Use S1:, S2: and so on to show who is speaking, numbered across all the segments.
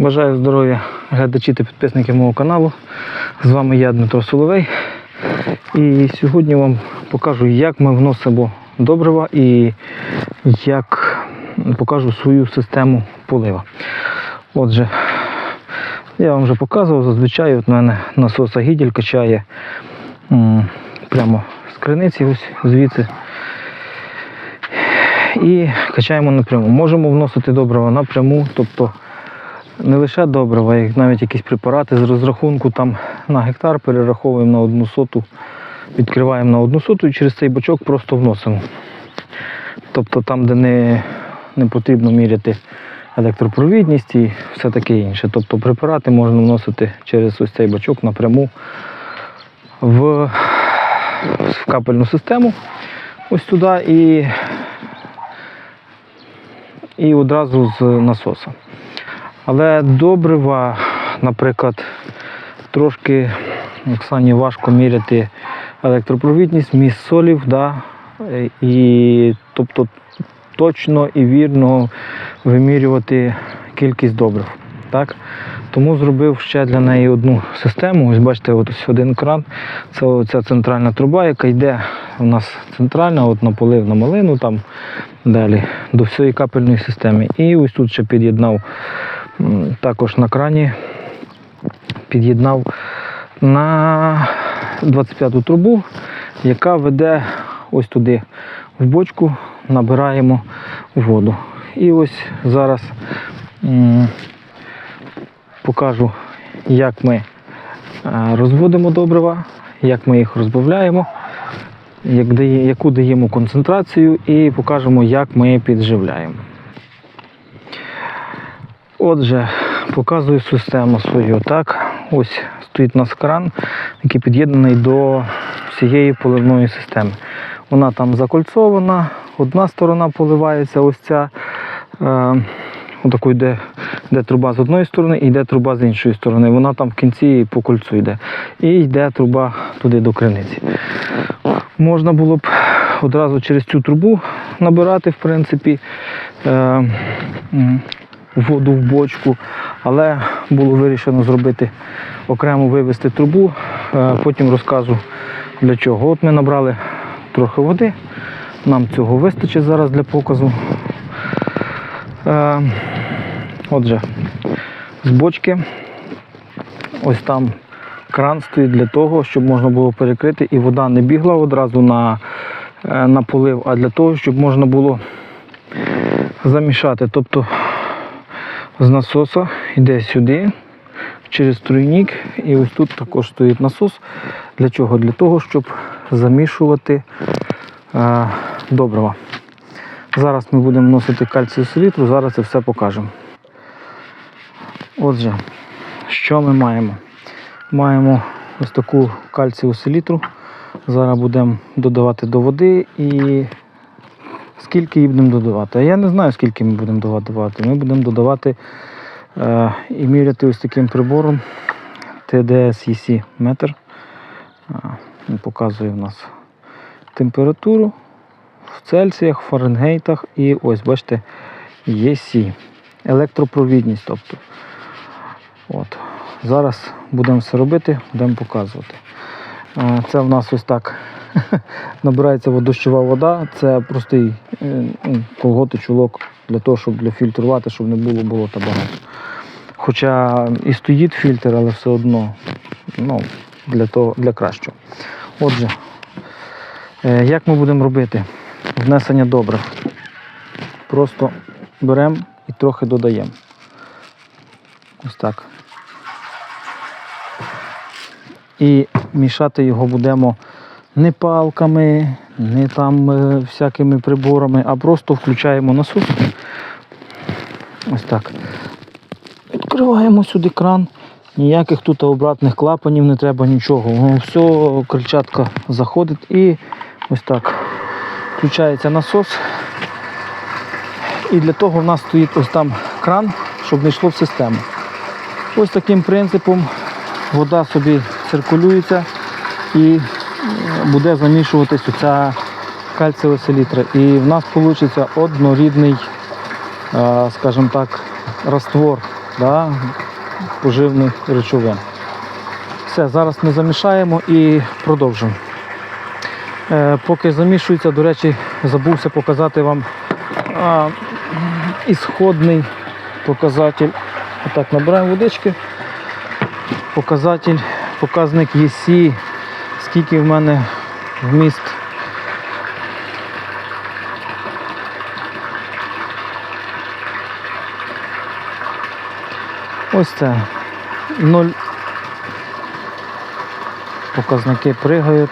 S1: Бажаю здоров'я глядачі та підписники мого каналу. З вами я Дмитро Соловей. І сьогодні вам покажу, як ми вносимо добрива і як покажу свою систему полива. Отже, я вам вже показував, зазвичай от в мене насоса гіділь качає прямо з криниці, ось звідси. І качаємо напряму. Можемо вносити добрива напряму, тобто не лише добрива, як навіть якісь препарати з розрахунку там на гектар перераховуємо на одну соту, відкриваємо на одну соту і через цей бачок просто вносимо. Тобто там, де не, не потрібно міряти електропровідність і все таке інше. Тобто препарати можна вносити через ось цей бачок напряму в, в капельну систему ось туди і, і одразу з насоса. Але добрива, наприклад, трошки Оксані важко міряти електропровідність, міст солів, да, і тобто точно і вірно вимірювати кількість добрив. Так? Тому зробив ще для неї одну систему. Ось бачите, ось один кран. Це ця центральна труба, яка йде у нас центральна, от на полив на малину, там далі до всієї капельної системи. І ось тут ще під'єднав також на крані, під'єднав на 25-ту трубу, яка веде ось туди в бочку, набираємо воду. І ось зараз покажу, як ми е, розводимо добрива, як ми їх розбавляємо, яку даємо концентрацію і покажемо, як ми підживляємо. Отже, показую систему свою. Так, ось стоїть у нас кран, який під'єднаний до всієї поливної системи. Вона там закольцована, одна сторона поливається, ось ця. Е, Отаку йде, йде труба з одної сторони і йде труба з іншої сторони. Вона там в кінці по кольцу йде. І йде труба туди до криниці. Можна було б одразу через цю трубу набирати, в принципі, е, воду в бочку, але було вирішено зробити окремо вивести трубу. Е, потім розкажу для чого. От ми набрали трохи води. Нам цього вистачить зараз для показу. Е, Отже, з бочки ось там кран стоїть для того, щоб можна було перекрити і вода не бігла одразу на, е, на полив, а для того, щоб можна було замішати. Тобто з насоса йде сюди, через тройник, і ось тут також стоїть насос. Для чого? Для того, щоб замішувати е, добрива. Зараз ми будемо вносити кальцію селітру, зараз це все покажемо. Отже, що ми маємо? Маємо ось таку кальцію селітру. Зараз будемо додавати до води і скільки її будемо додавати. А я не знаю, скільки ми будемо додавати. Ми будемо додавати е, і міряти ось таким прибором TDS-EC метр. А, Він показує в нас температуру в Цельсіях, Фаренгейтах і ось, бачите, ЄСі. Електропровідність. Тобто. От. Зараз будемо все робити, будемо показувати. Е, Це в нас ось так набирається дощова вода. Це простий е, ну, колготи, чулок для того, щоб для фільтрувати, щоб не було болота багато. Хоча і стоїть фільтр, але все одно ну, для, того, для кращого. Отже, е, як ми будемо робити? Внесення добрив. Просто беремо і трохи додаємо. Ось так. І мішати його будемо не палками, не там е, всякими приборами, а просто включаємо насос. Ось так. Відкриваємо сюди кран. Ніяких тут обратних клапанів не треба нічого. Воно все, крильчатка заходить і ось так. Включається насос. І для того в нас стоїть ось там кран, щоб не йшло в систему. Ось таким принципом вода собі циркулюється і е, буде замішуватись оця кальцієва селітра. І в нас вийде однорідний, е, скажімо так, раствор да, поживних речовин. Все, зараз ми замішаємо і продовжимо. Е, поки замішується, до речі, забувся показати вам а, ісходний показатель. Отак, набираємо водички. Показатель, показник ЄСІ, скільки в мене вміст. Ось це 0. Показники пригають.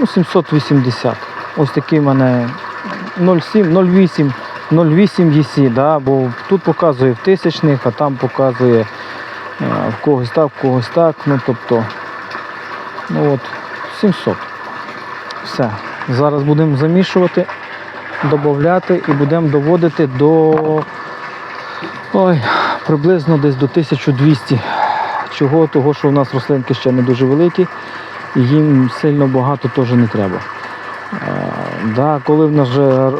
S1: Ну, 780. Ось такий в мене 0,7, 0,8, 0,8 ЄСі, да, бо тут показує в тисячних, а там показує в когось так, в когось так. Ну тобто, ну от, 700. Все. Зараз будемо замішувати, додати і будемо доводити до ой, приблизно десь до 1200. Чого? Того, що у нас рослинки ще не дуже великі, і їм сильно багато теж не треба. Да, коли в нас вже,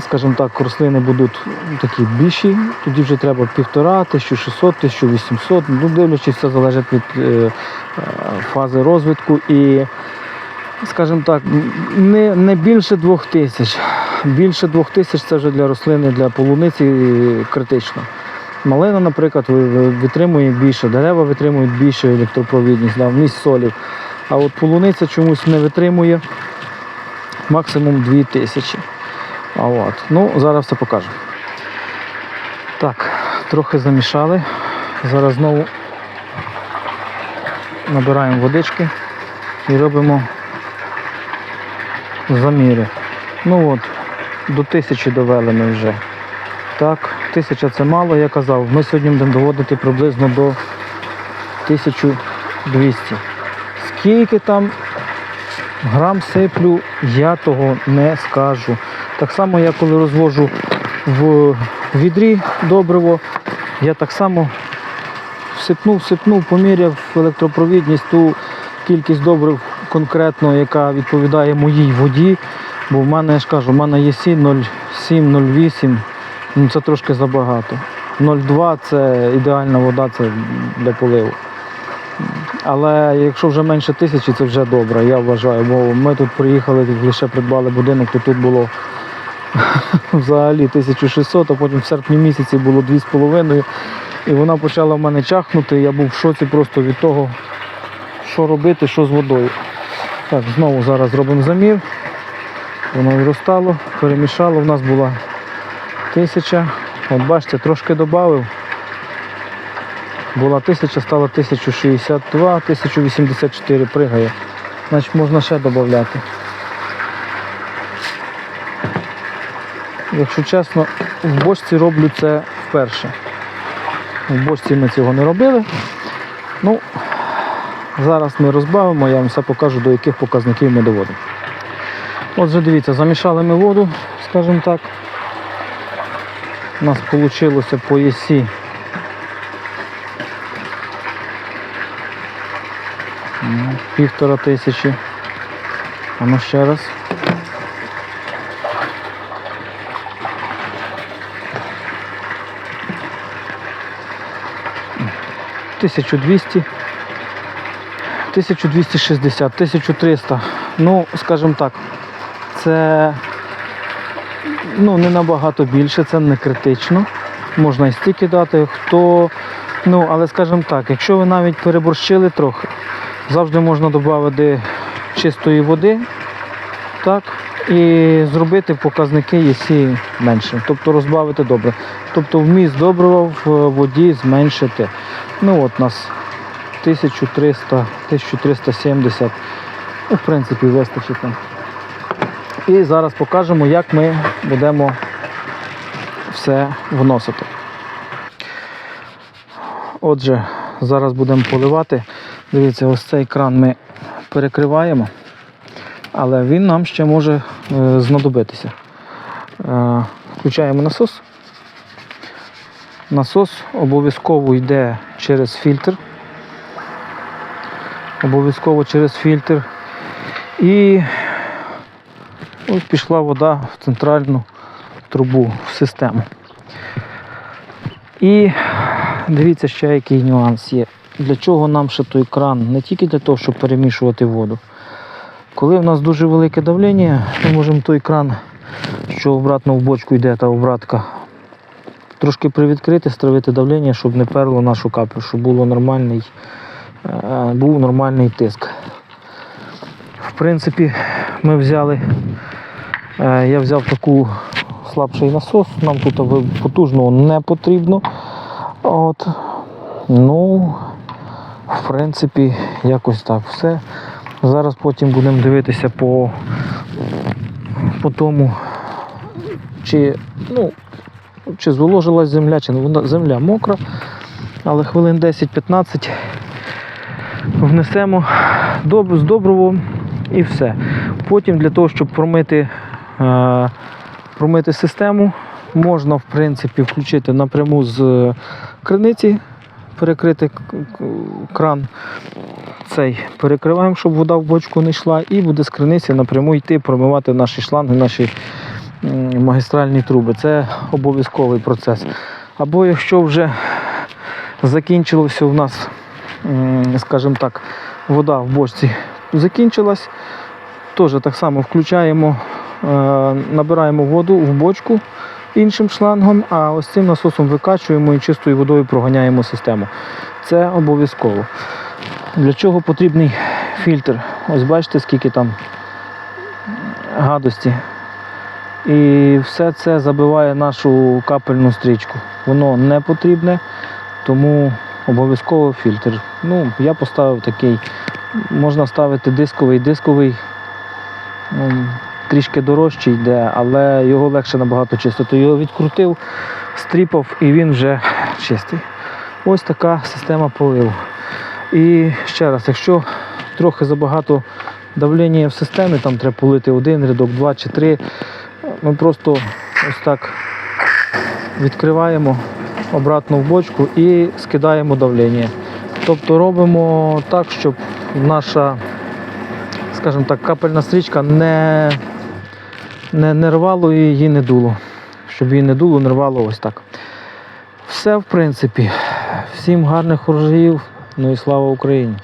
S1: скажімо так, рослини будуть такі більші, тоді вже треба півтора, 1600, 1800, ну дивлячись, все залежить від е, е, фази розвитку і, скажімо так, не, не більше двох тисяч. Більше двох тисяч це вже для рослини, для полуниці критично. Малина, наприклад, ви- ви- витримує більше, дерева витримують більше електропровідність, да, вміст солів. А от полуниця чомусь не витримує максимум 2000. А от. Ну, зараз все покажу. Так, трохи замішали. Зараз знову набираємо водички і робимо заміри. Ну от, до тисячі довели ми вже. Так, тисяча це мало, я казав. Ми сьогодні будемо доводити приблизно до 1200. Скільки там грам сиплю, я того не скажу. Так само я коли розвожу в відрі добриво, я так само всипнув, всипнув, поміряв електропровідність, ту кількість добрив конкретно, яка відповідає моїй воді. Бо в мене, я ж кажу, в мене є сі 0,7-0,8, ну це трошки забагато. 0,2 це ідеальна вода, це для поливу. Але якщо вже менше тисячі, це вже добре, я вважаю. Бо ми тут приїхали, лише придбали будинок, то тут було взагалі 1600, а потім в серпні місяці було 2,5. І вона почала в мене чахнути. Я був в шоці просто від того, що робити, що з водою. Так, знову зараз робимо замір. Воно відростало, перемішало. У нас була тисяча. От бачите, трошки додав. Була 1000, стало 1062, 1084 пригає. Значить можна ще додати. Якщо чесно, в бочці роблю це вперше. В бочці ми цього не робили. Ну, зараз ми розбавимо, я вам все покажу, до яких показників ми доводимо. Отже, дивіться, замішали ми воду, скажімо так. У нас вийшло по ЄСі Півтора тисячі. А ну ще раз. Тисячу двісті. 1260, 1300. Ну, скажімо так, це ну, не набагато більше, це не критично. Можна і стільки дати. Хто, ну, але скажімо так, якщо ви навіть переборщили трохи, завжди можна додати чистої води, так, і зробити показники ЄСі менше, тобто розбавити добре.Тобто вміст добрива в воді зменшити. Ну от нас 1300, 1370, ну, в принципі, вистачить нам. І зараз покажемо, як ми будемо все вносити. Отже, зараз будемо поливати. Дивіться, ось цей кран ми перекриваємо, але він нам ще може е, знадобитися. Е, включаємо насос. Насос обов'язково йде через фільтр. Обов'язково через фільтр. І ось пішла вода в центральну трубу, в систему. І дивіться ще який нюанс є. Для чого нам ще той кран? Не тільки для того, щоб перемішувати воду. Коли в нас дуже велике давлення, ми можемо той кран, що обратно в бочку йде та обратка, трошки привідкрити, стравити давлення, щоб не перло нашу каплю, щоб було нормальний, е, був нормальний тиск. В принципі, ми взяли, е, я взяв таку слабший насос, нам тут потужного не потрібно. От. Ну, в принципі, якось так все. Зараз потім будемо дивитися по, по тому, чи, ну, чи зволожилась земля, чи вона земля мокра, але хвилин 10-15 внесемо доб, з добривом і все. Потім для того, щоб промити, е, промити систему, можна в принципі включити напряму з криниці, перекрити кран. Цей перекриваємо, щоб вода в бочку не йшла, і буде з криниці напряму йти, промивати наші шланги, наші магістральні труби. Це обов'язковий процес. Або якщо вже закінчилося у нас, скажімо так, вода в бочці закінчилась, теж так само включаємо, е, набираємо воду в бочку іншим шлангом, а ось цим насосом викачуємо і чистою водою проганяємо систему. Це обов'язково. Для чого потрібний фільтр? Ось бачите, скільки там гадості. І все це забиває нашу капельну стрічку. Воно не потрібне, тому обов'язково фільтр. Ну, я поставив такий. Можна ставити дисковий, дисковий м, трішки дорожчий йде, але його легше набагато чистити. Його відкрутив, стріпав і він вже чистий. Ось така система поливу. І ще раз, якщо трохи забагато давлення в системі, там треба полити один рядок, два чи три, ми просто ось так відкриваємо обратно в бочку і скидаємо давлення. Тобто робимо так, щоб наша, скажімо так, капельна стрічка не, не, не рвало її не дуло. Щоб її не дуло, не рвало ось так. Все, в принципі. Всім гарних урожаїв, ну і слава Україні!